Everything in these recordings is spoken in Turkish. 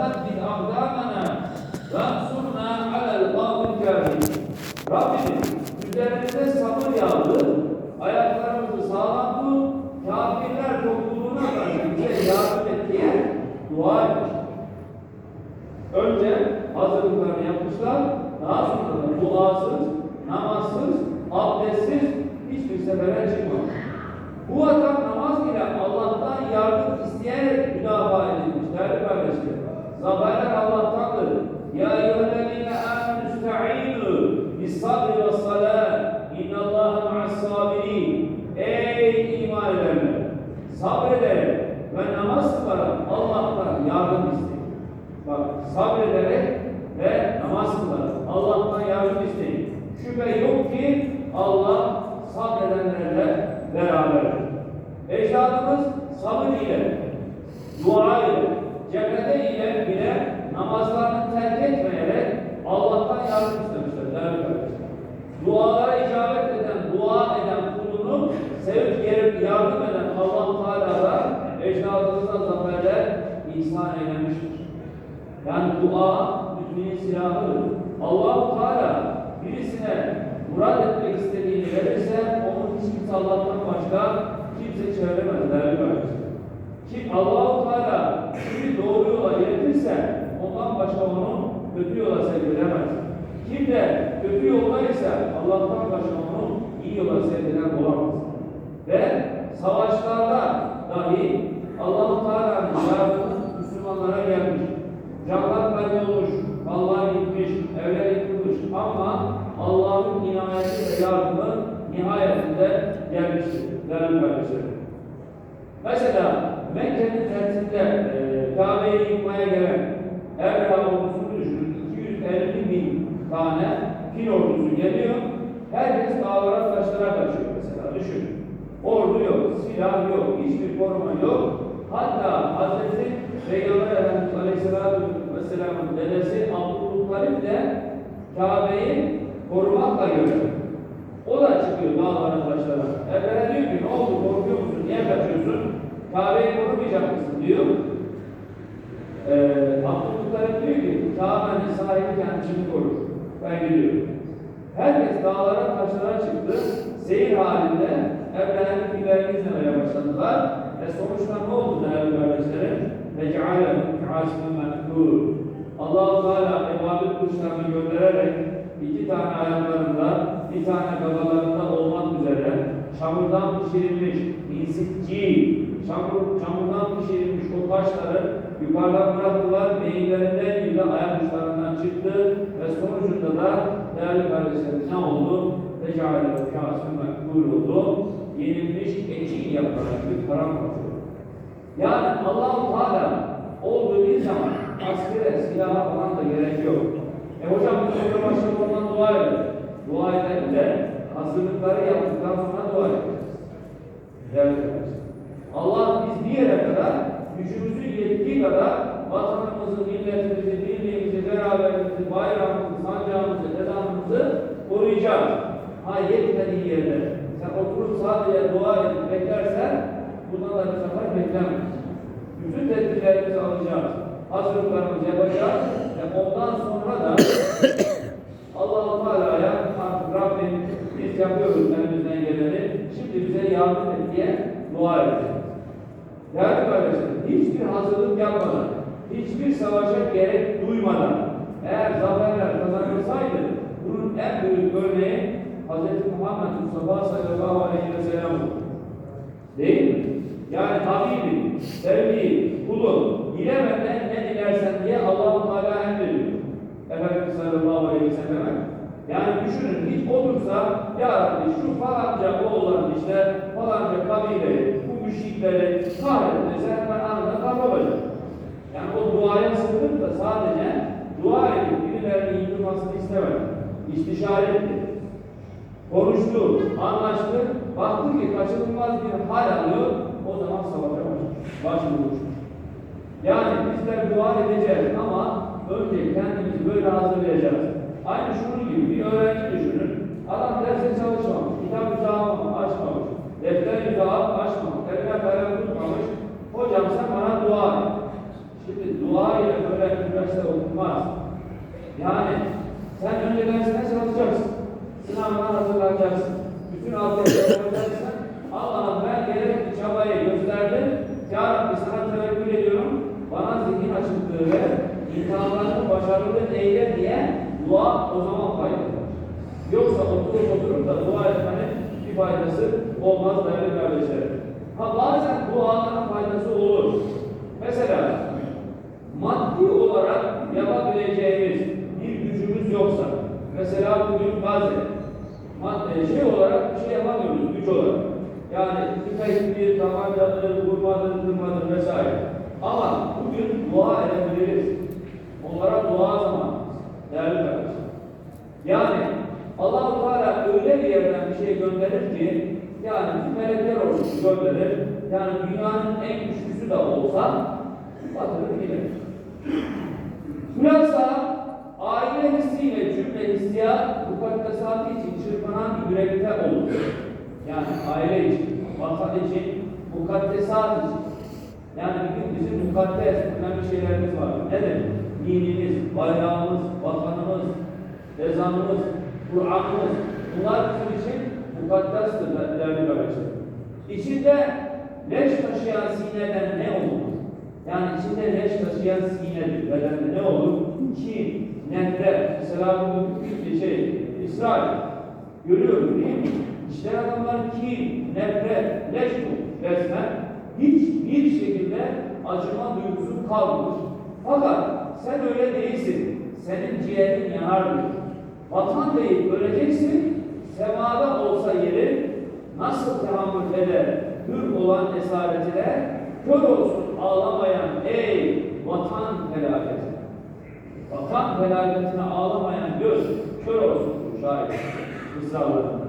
ثبت أقدامنا وانصرنا على القوم الكافرين Rabbimiz dua müminin silahıdır. Allah-u Teala birisine murad etmek istediğini verirse onu hiç kimse Allah'tan başka kimse çeviremez kardeşler. Kim Allah-u Teala kimi doğru yola iletirse ondan başka onu kötü yola sevk edemez. Kim de kötü yoldaysa Allah'tan başka onu iyi yola sevk eden olamaz. Ve savaşlarda dahi Allah-u gelmiş. Canlar kaybolmuş, mallar gitmiş, evler yıkılmış ama Allah'ın inayeti ve yardımı nihayetinde gelmiştir. Değerli kardeşlerim. Mesela Mekke'nin fethinde e, Kabe'yi yıkmaya gelen Evliya ordusunu düşünün. 250 bin tane fil ordusu geliyor. Herkes dağlara taşlara kaçıyor mesela. Düşün. Ordu yok, silah yok, hiçbir koruma yok. Hatta Hazreti Peygamber Efendimiz Aleyhisselatü Vesselam'ın dedesi Abdülmuttalip de Kabe'yi korumakla görüyor. O da çıkıyor dağlara taşlara. Evvela diyor ki ne oldu korkuyor musun? Niye kaçıyorsun? Kabe'yi korumayacak mısın diyor. Ee, Abdülmuttalip diyor ki Kabe'nin sahibi kendisini korur. Ben gidiyorum. Herkes dağlara taşlara çıktı. Seyir halinde evlerini filerini izlemeye başladılar. Ve sonuçta ne oldu değerli kardeşlerim? Cealem kâsime mehkûr. Allah-u Teala ebabil kuşlarını göndererek iki tane ayaklarında, bir tane kafalarında olmak üzere çamurdan pişirilmiş, insitci, çamur, çamurdan pişirilmiş o taşları yukarıdan bıraktılar, beyinlerinden gibi ayak uçlarından çıktı ve sonucunda da değerli kardeşlerim ne oldu? Tecahül kâsım mekbul oldu. Yenilmiş ekin yaparak bir paramparça. Yani Allah-u Teala olduğu zaman askere, silaha falan da gerek yok. E hocam biz öyle başlamadan dua edelim. Dua edelim de hazırlıkları yaptıktan sonra dua edeceğiz. Değerli. Allah biz bir yere kadar gücümüzün yettiği kadar vatanımızı, milletimizi, birliğimizi, beraberliğimizi, bayrağımızı, sancağımızı, ezanımızı koruyacağız. Ha yetmediği yerde sen oturup sadece dua edip beklersen bundan da bir sefer beklemeyiz. Bütün tedbirlerimizi alacağız. Hazırlıklarımızı yapacağız ve ondan sonra da Allah-u Teala'ya Rabbim biz yapıyoruz elimizden geleni şimdi bize yardım et diye dua edeceğiz. Değerli kardeşlerim, hiçbir hazırlık yapmadan, hiçbir savaşa gerek duymadan eğer zaferler kazanılsaydı bunun en büyük örneği Hz. Muhammed Mustafa sallallahu aleyhi ve sellem. Değil mi? Yani Habibi, sevdiği, kulu, bilemeden ne dilersen diye Allah-u Teala emrediyor. Efendimiz sallallahu aleyhi ve selleme. Yani düşünün hiç olursa ya Rabbi şu falanca oğlan işte falanca kabile bu müşrikleri kahretmese ben anında kaybolacağım. Yani o duaya sığınıp da sadece dua edip birilerinin yıkılmasını istemedi. İstişare etti. Konuştu, anlaştı, baktı ki kaçınılmaz bir hal alıyor, o zaman savaşa. Başvurmuş. Yani bizler dua edeceğiz ama önce kendimizi böyle hazırlayacağız. Aynı şunun gibi bir öğrenci düşünün. Adam derse çalışmamış, kitap yüzahı açmamış, defter yüzahı açmamış, eline kalem tutmamış. Hocam sen bana dua et. Şimdi dua ile böyle Yani sen önce dersine çalışacaksın. Sınavına hazırlanacaksın. Bütün altyapıyı yapacaksın. Allah'ım ben gerekli çabayı gösterdim. Ya Rabbi sana tevekkül ediyorum. Bana zihin açıklığı ver. İmtihanlarını başarılı eyle diye dua o zaman faydalı. Yoksa oturup oturup da dua etmenin bir faydası olmaz değerli kardeşlerim. Ha bazen duaların faydası olur. Mesela maddi olarak yapabileceğimiz bir gücümüz yoksa, mesela bugün bazen madde şey yapamıyoruz güç olarak. Yani bir tabancadır, vurmadır, kırmadır vesaire. Ama bugün dua edebiliriz. Onlara dua zamanı. Değerli kardeşler. Yani Allah-u Teala öyle bir yerden bir şey gönderir ki yani melekler ordusu gönderir. Yani dünyanın en güçlüsü de olsa batırır gider. Mukaddesatı için çırpınan bir yürekte olur. Yani aile için, vatan için, mukaddesat için. Yani bugün bizim mukaddes önemli şeylerimiz var. Nedir? Dinimiz, bayrağımız, vatanımız, ezanımız, Kur'an'ımız. Bunlar bizim için mukaddestır değerli kardeşler. İçinde leş taşıyan sineden ne olur? Yani içinde leş taşıyan sinedir. Bedende ne olur? Ki, nefret. Bugün bir şey, İsrail. Görüyoruz değil mi? İşte adamlar ki, nefret, leş bu resmen. Hiçbir şekilde acıma duygusu kalmamış. Fakat sen öyle değilsin. Senin ciğerin yanar diyor. Vatan deyip öleceksin. Semada olsa yeri nasıl tahammül eder? Hür olan esaretine kör olsun ağlamayan ey vatan felaketi. Vatan felaketine ağlamayan göz kör olsun şair mısralarında.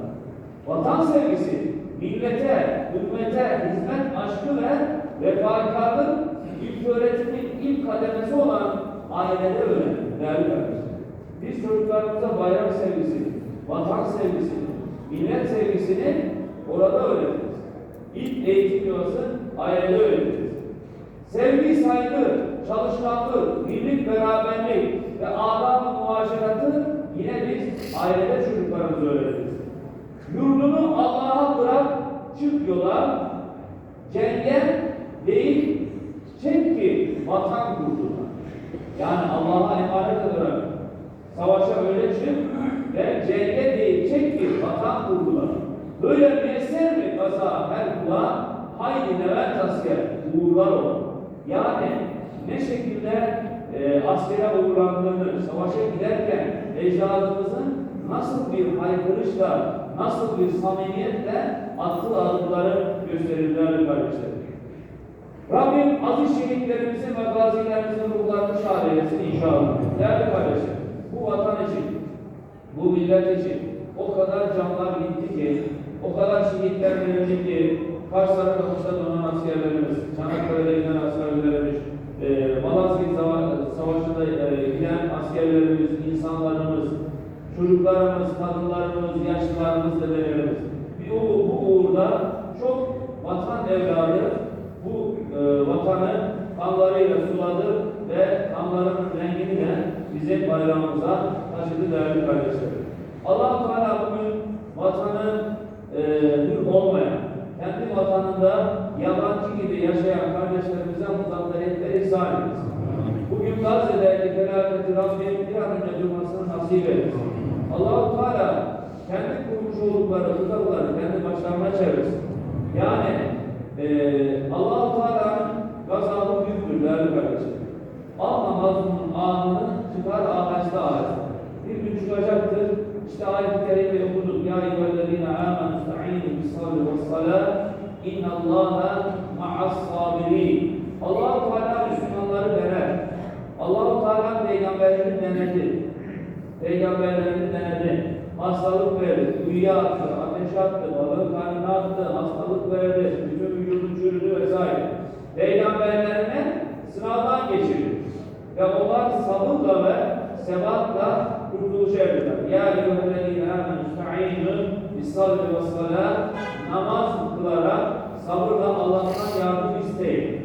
Vatan sevgisi, millete, ümmete hizmet aşkı ve vefakarlık ilk öğretimin ilk kademesi olan ailede öğrenir. Değerli kardeşler. Biz çocuklarımıza bayrak sevgisi, vatan sevgisi, millet sevgisini orada öğretiriz. İlk eğitim yuvası ailede öğretiriz. Sevgi, saygı, çalışkanlık, birlik, beraberlik ve muaşeratı yine biz ailede çocuklarımıza öğretiriz. Yurdunu Allah'a bırak, çık yola, cenge değil, çek ki vatan yurduna. Yani Allah'a emanet olarak savaşa öyle çık ve cenge değil, çek ki vatan yurduna. Böyle müesser mi kaza her kula, haydi Levent asker, uğurlar ol. Yani ne şekilde e, askere uğurlandığını, savaşa giderken ecdadımızın nasıl bir haykırışla, nasıl bir samimiyetle attığı adımları gösterirler kardeşlerim. Rabbim aziz şehitlerimizin ve gazilerimizin ruhlarını şad eylesin inşallah. Değerli kardeşlerim, bu vatan için, bu millet için o kadar canlar gitti ki, o kadar şehitler verildi ki, Kars'ta kapışta donan askerlerimiz, Çanakkale'de giden askerlerimiz, e, Malazgirt Sava- Savaşı'nda e, giden askerlerimiz, insanlarımız, çocuklarımız, kadınlarımız, yaşlılarımız, dedelerimiz. Bir bu, bu uğurda çok vatan evladı bu e, vatanı kanlarıyla suladı ve kanların rengini de bizim bayrağımıza taşıdı değerli kardeşlerim. allah Teala bugün vatanı e, olmayan, kendi vatanında yabancı gibi yaşayan kardeşlerimize muzafferiyetleri ihsan etsin. Bugün Gazze'deki felaketi Rabbim bir an önce durmasını nasip etsin. Allah Teala kendi kurmuş oldukları uzakları kendi başlarına çevirsin. Yani ee, Allah-u Teala'nın gazabı büyüktür değerli kardeşim. Alma mazlumun anını çıkar ağaçta ağaç. Bir gün çıkacaktır. İşte ayet-i kerimeyi okuduk. Ya eyyühellezine amenu sta'inu bis ve salat. İnna Allaha ma'as sabirin. Allah-u Teala Müslümanları verer. Allah-u Teala peygamberlerini denedi. Peygamberlerini denedi. Hastalık verdi, uyuya attı, ateş attı, balığın karnına attı, hastalık verdi, bütün vücudu çürüdü vesaire. Peygamberlerine sınavdan geçirdi. Ve onlar sabırla ve sebatla kurtuluşa erdiler. Ya eyyühellezine amenu ista'inu bis sabri ve salat namaz kılarak sabırla Allah'tan yardım isteyin.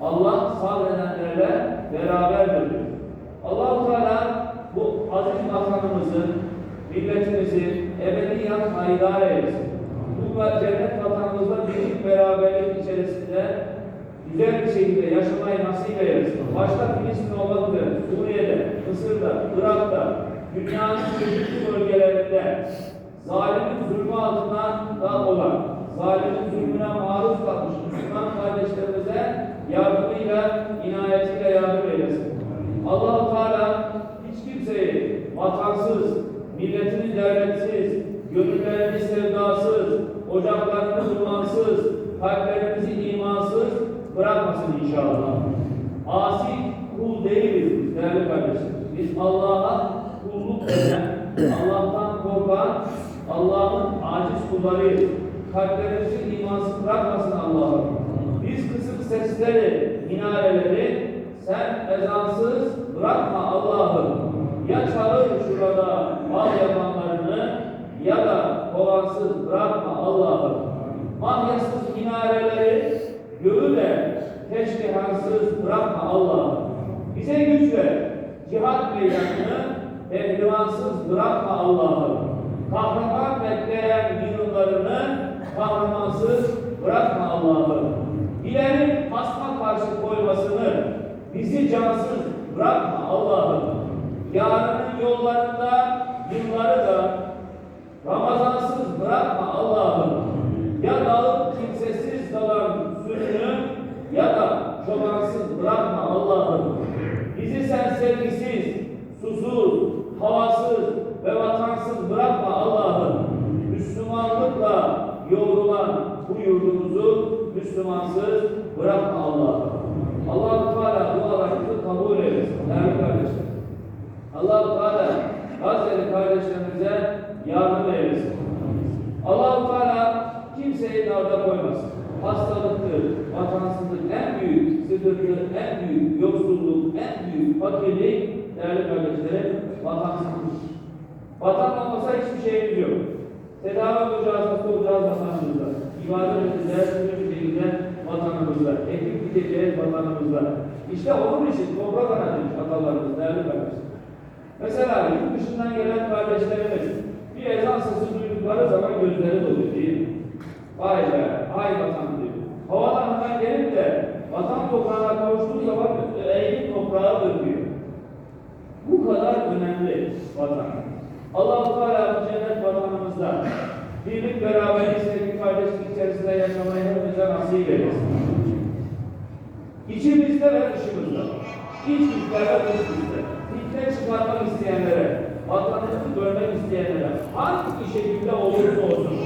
Allah sabredenlerle beraberdir diyor. Allah-u Teala aziz vatanımızın, milletimizin haydar eylesin. Bu cennet vatanımızda birlik beraberlik içerisinde güzel bir şekilde yaşamayı nasip eylesin. Başta Filistin olmak üzere Suriye'de, Mısır'da, Irak'ta, dünyanın çeşitli bölgelerinde zalimin kardeşlerim. Biz Allah'a kulluk eden, Allah'tan korkan, Allah'ın aciz kullarıyız. Kalplerimizi imansız bırakmasın Allah'ım. Biz kısık sesleri, minareleri sen ezansız bırakma Allah'ım. Ya çağır şurada mal yapanlarını ya da kovansız bırakma Allah'ım. Mahyasız minareleri göğü de teşkihansız bırakma Allah'ım. Bize güç ver. Cihat meydanını pehlivansız bırakma Allah'ım. Kahraman bekleyen yıllarını kahramansız bırakma Allah'ım. İleri asma karşı koymasını bizi cansız bırakma Allah'ım. Yarının yollarında yılları da Ramazansız bırakma Allah'ım. Ya dalıp kimsesiz dalan sürünü ya da çobansız bırakma Allah'ım. Bizi sen sevgisiz, susuz, havasız ve vatansız bırakma Allah'ım. Müslümanlıkla yoğrulan bu yurdumuzu Müslümansız bırakma Allah'ım. Allah-u Teala dualarımızı kabul eylesin. Değerli kardeşlerim. Allah-u Teala Gazze'li kardeşlerimize yardım eylesin. Allah-u Teala kimseyi darda koymasın. Hastalıktır, vatansızlık en büyük, sıkıntı en büyük, yoksulluk en fakirlik değerli kardeşlerim vatansızlık. Vatan olmasa hiçbir şeyimiz yok. Tedavi olacağız, hasta olacağız vatanımızda. İbadet edeceğiz, bir şekilde vatanımızda. Ekip gideceğiz vatanımızda. İşte onun için toprak anadıymış atalarımız değerli kardeşlerim. Mesela yurt dışından gelen kardeşlerimiz bir ezan sesi duydukları zaman gözleri doluyor değil mi? Vay be, ay vatan diyor. Havalarından gelip de vatan toprağına kavuştuğu zaman eğilim toprağı döküyor. Bu kadar önemli vatan. Allah-u Teala cennet vatanımızda birlik, beraberlik, sevgi, kardeşlik içerisinde yaşamayı hepimize nasip eylesin. İçimizde ve dışımızda, iç bizde ve dış fitne çıkarmak isteyenlere, vatanımızı bölmek isteyenlere, hangi şekilde olursa olsun,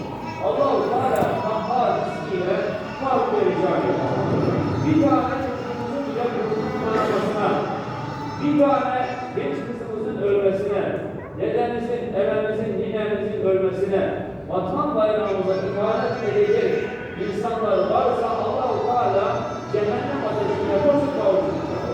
Allah-u Teala kahhar istiyle kalk vereceğim. Bir tane bayrağımıza ihanet edecek insanlar varsa Allah-u Teala cehennem ateşine nasıl kavuşturacak?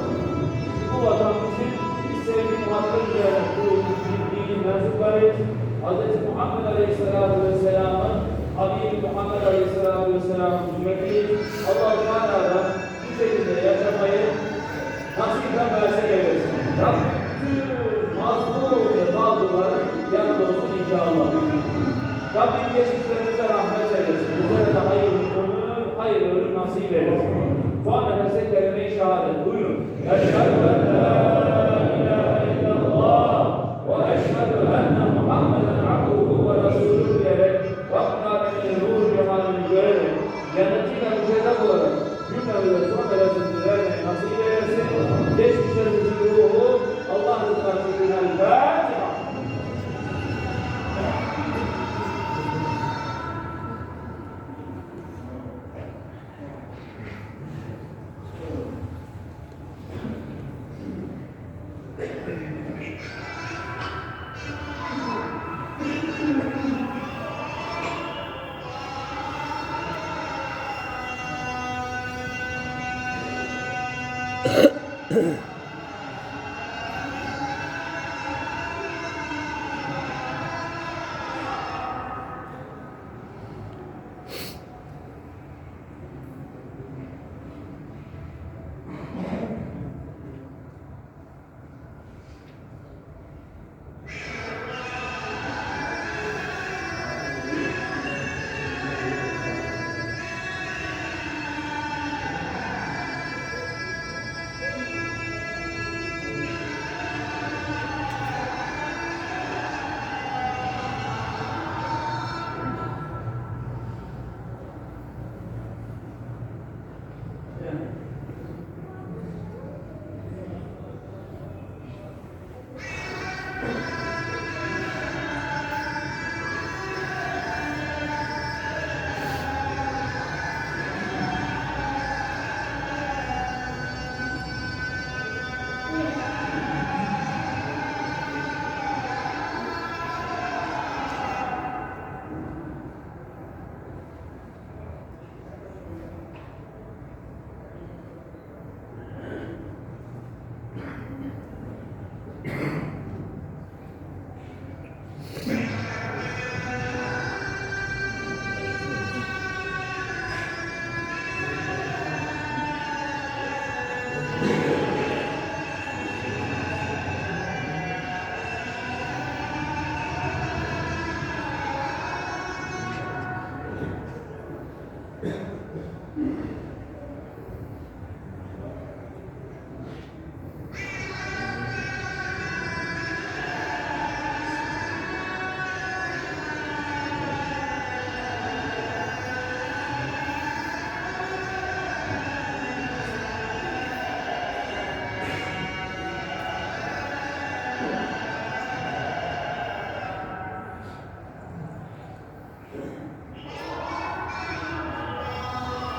Bu vatan bizim biz sevgi muhabbet üzerine kurulmuş bir dinin mensuplarıyız. Hz. Muhammed Aleyhisselatü Vesselam'ın Habib Muhammed Aleyhisselatü Vesselam'ın ümmetiyiz. Allah-u Teala'dan bu şekilde yaşamayı nasip ve mersi eylesin. Rabbim mazlum ve mağdurların yanında olsun inşallah. Ölüm nasip Ahem.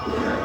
Yeah.